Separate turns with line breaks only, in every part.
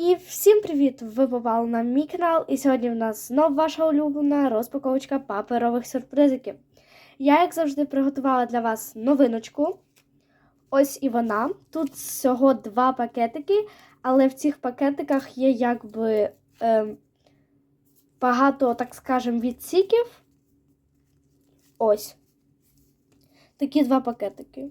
І всім привіт! Ви попали на мій канал, і сьогодні в нас знов ваша улюблена розпаковочка паперових сюрпризиків. Я, як завжди, приготувала для вас новиночку. Ось і вона. Тут всього два пакетики, але в цих пакетиках є якби ем, багато, так скажем, відсіків. Ось. Такі два пакетики.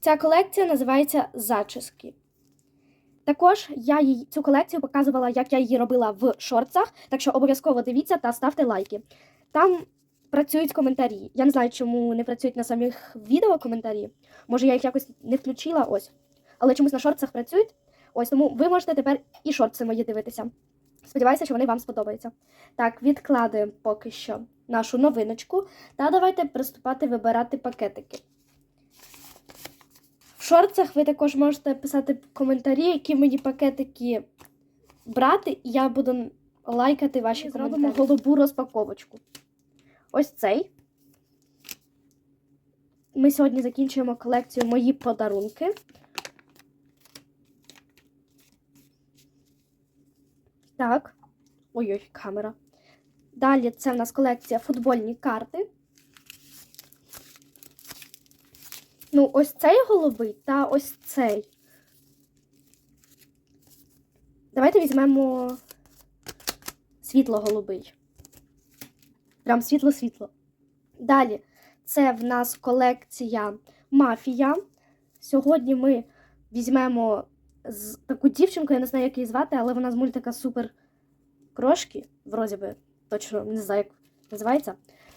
Ця колекція називається Зачіски. Також я її цю колекцію показувала, як я її робила в шортсах, так що обов'язково дивіться та ставте лайки. Там працюють коментарі. Я не знаю, чому не працюють на самих відео коментарі. Може, я їх якось не включила ось. Але чомусь на шортсах працюють. Ось тому ви можете тепер і шортси мої дивитися. Сподіваюся, що вони вам сподобаються. Так, відкладаємо поки що нашу новиночку. Та давайте приступати вибирати пакетики. Шорцах ви також можете писати коментарі, які мені пакетики брати, і я буду лайкати ваші коментарі. Зробимо голубу розпаковочку. Ось цей. Ми сьогодні закінчуємо колекцію Мої подарунки. Так. Ой-ой, камера. Далі це в нас колекція футбольні карти. Ну, ось цей голубий та ось цей. Давайте візьмемо світло-голубий. Прям світло-світло. Далі, це в нас колекція Мафія. Сьогодні ми візьмемо таку дівчинку, я не знаю, як її звати, але вона з мультика Супер Крошки. Вроді би, точно не знаю, як називається.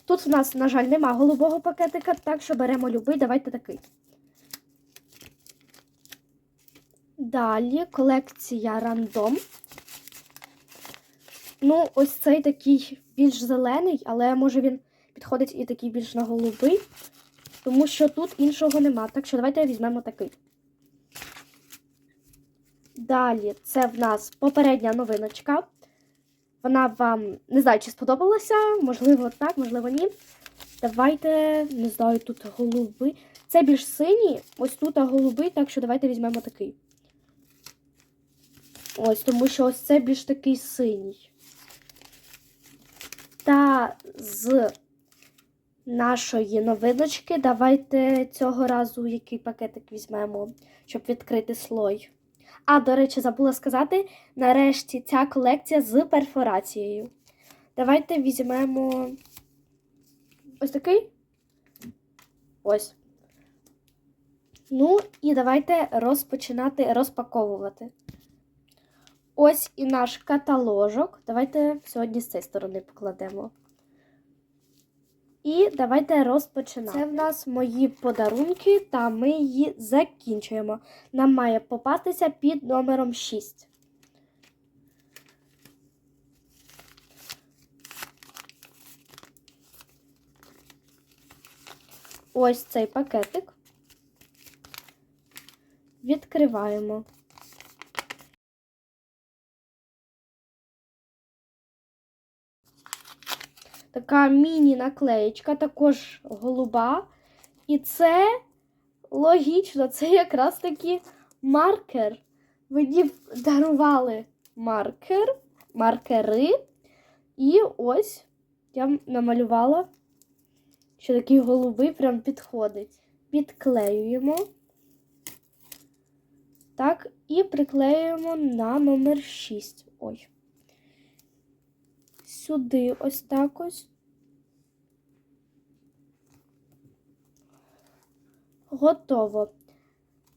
Тут в нас, на жаль, нема голубого пакетика, так що беремо любий, давайте такий. Далі колекція рандом. Ну, ось цей такий більш зелений, але може він підходить і такий більш на голубий, тому що тут іншого нема. Так що давайте візьмемо такий. Далі це в нас попередня новиночка. Вона вам не знаю, чи сподобалася, можливо, так, можливо, ні. Давайте, не знаю, тут голубий. Це більш синій, ось тут голубий, так що давайте візьмемо такий. Ось, тому що ось це більш такий синій. Та з нашої новиночки давайте цього разу який пакетик візьмемо, щоб відкрити слой. А, до речі, забула сказати, нарешті ця колекція з перфорацією. Давайте візьмемо ось такий. Ось. Ну, і давайте розпочинати розпаковувати. Ось і наш каталожок. Давайте сьогодні з цієї сторони покладемо. І давайте розпочинати. Це в нас мої подарунки, та ми її закінчуємо. Нам має попастися під номером 6. Ось цей пакетик. Відкриваємо. Така міні-наклеєчка, також голуба. І це логічно, це якраз таки маркер. Мені дарували маркер, маркери. І ось я намалювала, що такий голубий прям підходить. Підклеюємо. Так, і приклеюємо на номер 6. Ой сюди ось так ось. Готово.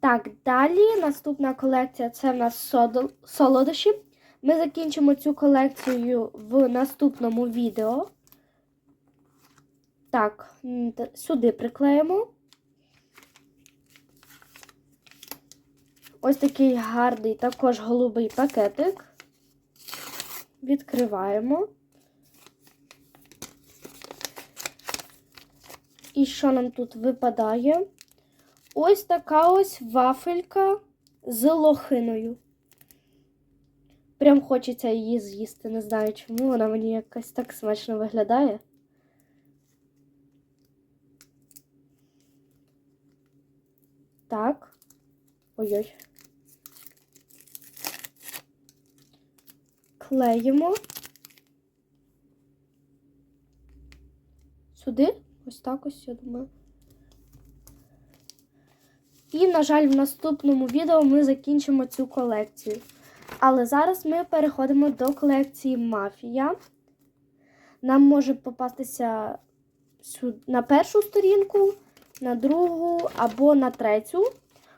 Так, далі наступна колекція це в нас солодощі. Ми закінчимо цю колекцію в наступному відео. Так, сюди приклеїмо. Ось такий гарний, також голубий пакетик. Відкриваємо. І що нам тут випадає? Ось така ось вафелька з лохиною. Прям хочеться її з'їсти. Не знаю чому. Вона мені якось так смачно виглядає. Так. Ой-ой. клеїмо. Сюди? Ось так ось, я думаю. І, на жаль, в наступному відео ми закінчимо цю колекцію. Але зараз ми переходимо до колекції Мафія. Нам може попастися на першу сторінку, на другу або на третю.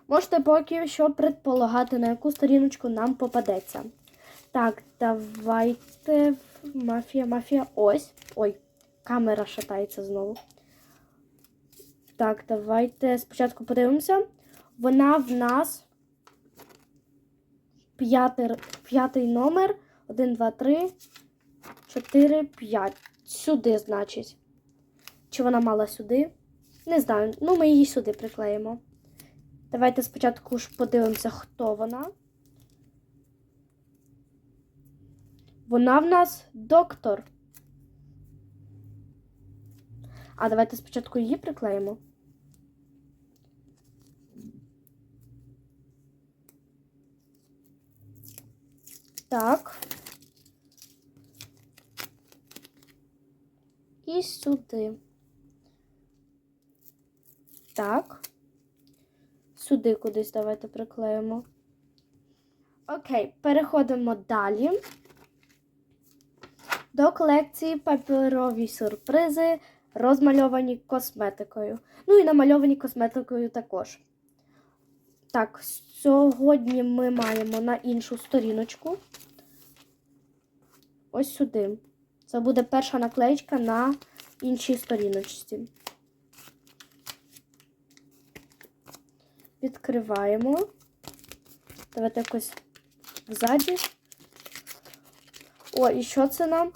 Можете поки що предполагати, на яку сторіночку нам попадеться. Так, давайте. Мафія, мафія. Ось. Ой, камера шатається знову. Так, давайте спочатку подивимося. Вона в нас п'ятий, п'ятий номер. 1, 2, 3, 4, 5. Сюди, значить. Чи вона мала сюди? Не знаю. Ну, ми її сюди приклеїмо. Давайте спочатку ж подивимося, хто вона. Вона в нас доктор. А давайте спочатку її приклеїмо. Так. І сюди. Так. Сюди кудись давайте приклеїмо. Окей, переходимо далі. До колекції паперові сюрпризи, розмальовані косметикою. Ну і намальовані косметикою також. Так, сьогодні ми маємо на іншу сторіночку. Ось сюди. Це буде перша наклеєчка на іншій сторіночці. Відкриваємо. Давайте якось ззаді. О, і що це нам?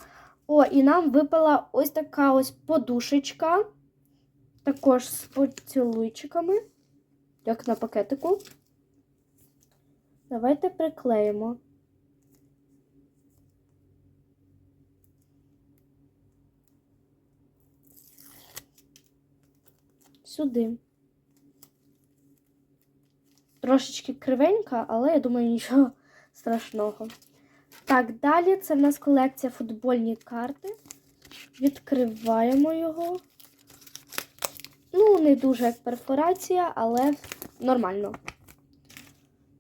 О, і нам випала ось така ось подушечка. Також з поцілуйчиками, як на пакетику. Давайте приклеїмо. Сюди. Трошечки кривенька, але я думаю, нічого страшного. Так, далі це в нас колекція футбольні карти. Відкриваємо його. Ну, не дуже як перфорація, але нормально.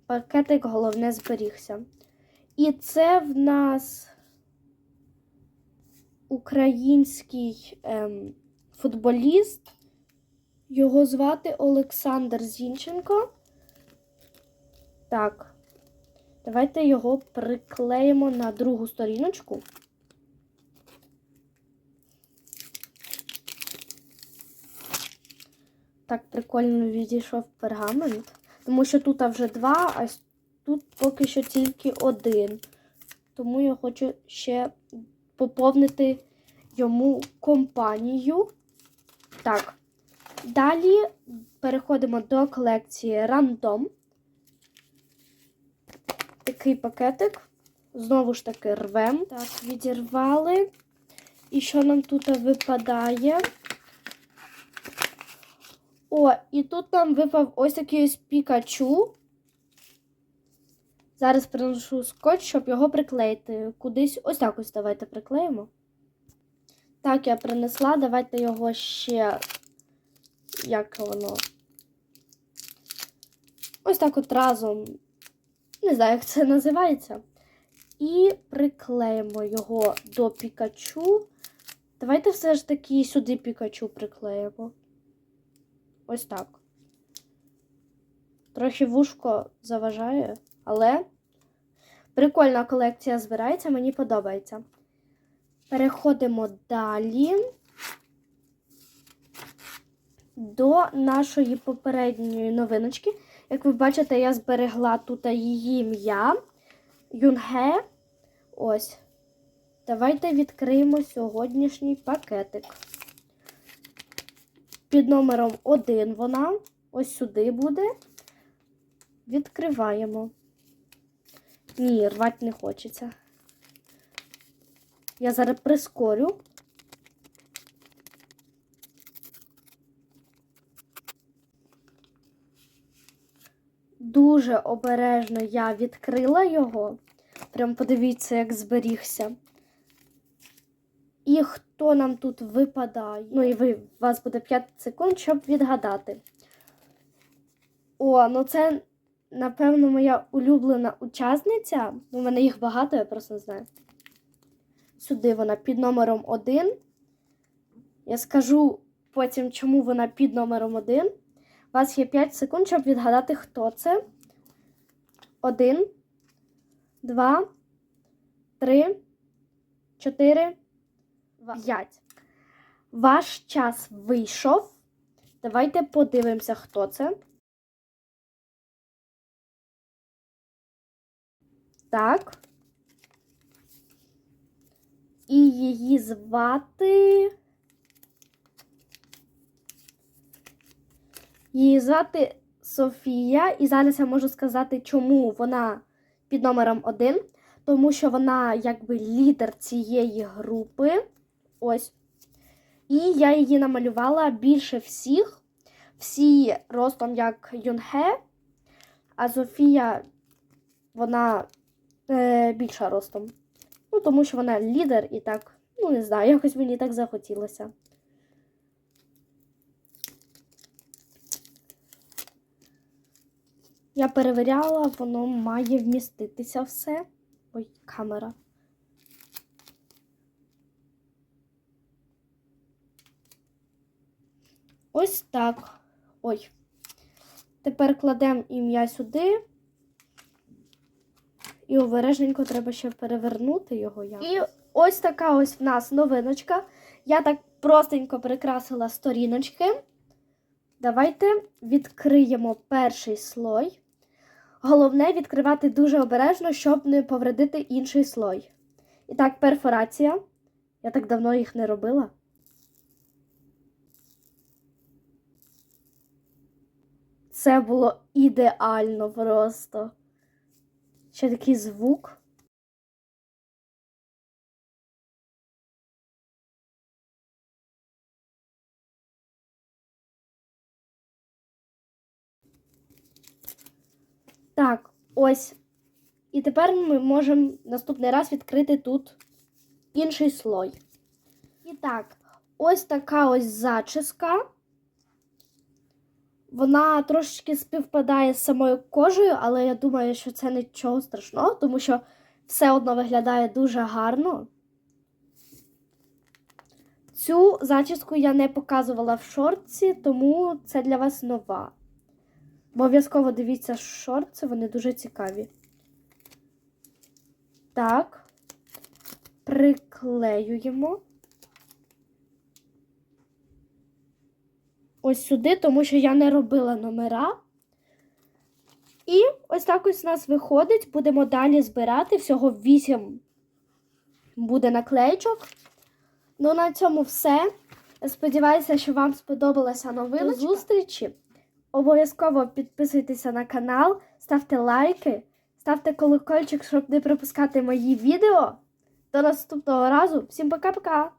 Пакетик головне зберігся. І це в нас український ем, футболіст. Його звати Олександр Зінченко. Так. Давайте його приклеїмо на другу сторіночку. Так прикольно відійшов пергамент. Тому що тут вже два, а тут поки що тільки один. Тому я хочу ще поповнити йому компанію. Так. Далі переходимо до колекції Рандом такий пакетик. Знову ж таки рвем. Так, відірвали. І що нам тут випадає? О, і тут нам випав ось такий ось пікачу. Зараз приношу скотч, щоб його приклеїти. Кудись ось так ось давайте приклеїмо. Так, я принесла. Давайте його ще. Як воно? Ось так от разом не знаю, як це називається. І приклеїмо його до Пікачу. Давайте все ж таки сюди Пікачу приклеїмо. Ось так. Трохи вушко заважає, але прикольна колекція збирається, мені подобається. Переходимо далі до нашої попередньої новиночки. Як ви бачите, я зберегла тут її ім'я Юнге. Ось. Давайте відкриємо сьогоднішній пакетик. Під номером 1 вона. Ось сюди буде. Відкриваємо. Ні, рвати не хочеться. Я зараз прискорю. Дуже обережно я відкрила його. Прям подивіться, як зберігся. І хто нам тут випадає? Ну і ви, у вас буде 5 секунд, щоб відгадати. О, ну це, напевно, моя улюблена учасниця. У мене їх багато, я просто не знаю. Сюди вона під номером 1. Я скажу потім, чому вона під номером 1. У вас є 5 секунд, щоб відгадати, хто це. 1, 2, 3, 4, 5. Ваш час вийшов. Давайте подивимося, хто це. Так. І її звати. Її звати Софія, і зараз я можу сказати, чому вона під номером 1. Тому що вона якби лідер цієї групи. Ось. І я її намалювала більше всіх. Всі ростом як Юнхе, а Софія, вона е, більша ростом. Ну, тому що вона лідер і так, ну не знаю, якось мені так захотілося. Я перевіряла, воно має вміститися все. Ой, камера. Ось так. Ой. Тепер кладемо ім'я сюди. І обережненько треба ще перевернути його. якось. І ось така ось в нас новиночка. Я так простенько прикрасила сторіночки. Давайте відкриємо перший слой. Головне відкривати дуже обережно, щоб не повредити інший слой. І так, перфорація. Я так давно їх не робила. Це було ідеально просто. Ще такий звук. Так, ось. І тепер ми можемо наступний раз відкрити тут інший слой. І так, ось така ось зачіска. Вона трошечки співпадає з самою кожею, але я думаю, що це нічого страшного, тому що все одно виглядає дуже гарно. Цю зачіску я не показувала в шортці, тому це для вас нова. Обов'язково дивіться шорти, вони дуже цікаві. Так, приклеюємо. Ось сюди, тому що я не робила номера. І ось так ось у нас виходить. Будемо далі збирати. Всього 8 буде наклеєчок. Ну, на цьому все. Сподіваюся, що вам сподобалася новиночка. До зустрічі! Обов'язково підписуйтеся на канал, ставте лайки, ставте колокольчик, щоб не пропускати мої відео. До наступного разу. Всім пока-пока!